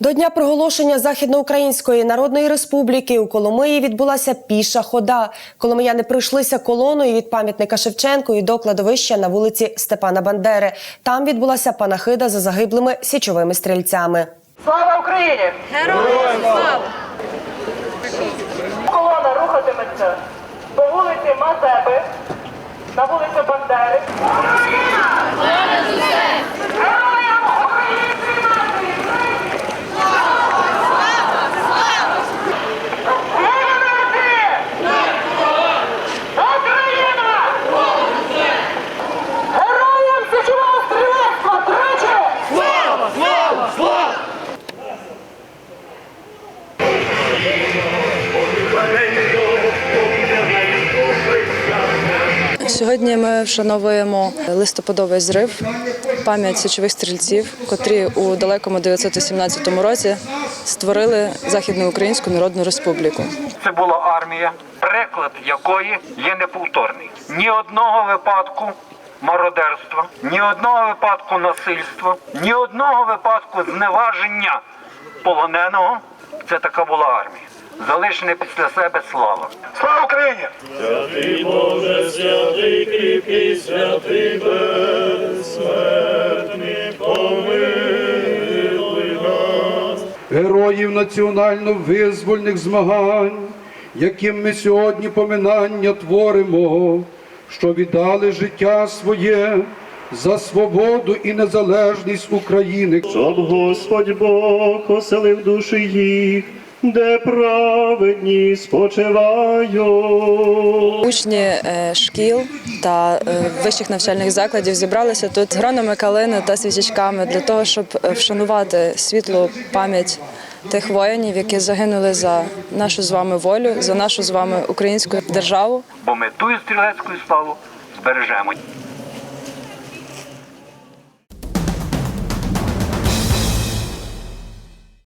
До дня проголошення Західноукраїнської Народної Республіки у Коломиї відбулася піша хода. Коломияни пройшлися колоною від пам'ятника Шевченку і до кладовища на вулиці Степана Бандери. Там відбулася панахида за загиблими січовими стрільцями. Слава Україні! Героям слава! Колона рухатиметься по вулиці Мазеби, на вулицю Бандери. Героям Сьогодні ми вшановуємо листопадовий зрив, пам'ять січових стрільців, котрі у далекому 917 році створили Західноукраїнську Народну Республіку. Це була армія, приклад якої є неповторний. Ні одного випадку мародерства, ні одного випадку насильства, ні одного випадку зневаження полоненого. Це така була армія. Залишене після себе слава. Слава Україні! Святий Боже, святий кріпкий, святий безсмертний, помилуй нас. героїв національно-визвольних змагань, яким ми сьогодні поминання творимо, що віддали життя своє за свободу і незалежність України. Щоб Господь Бог оселив душі їх, де праведні спочивають. Учні е, шкіл та е, вищих навчальних закладів зібралися тут з гронами калини та свічечками для того, щоб е, вшанувати світлу пам'ять тих воїнів, які загинули за нашу з вами волю, за нашу з вами українську державу. Бо ми ту стрілецьку славу збережемо.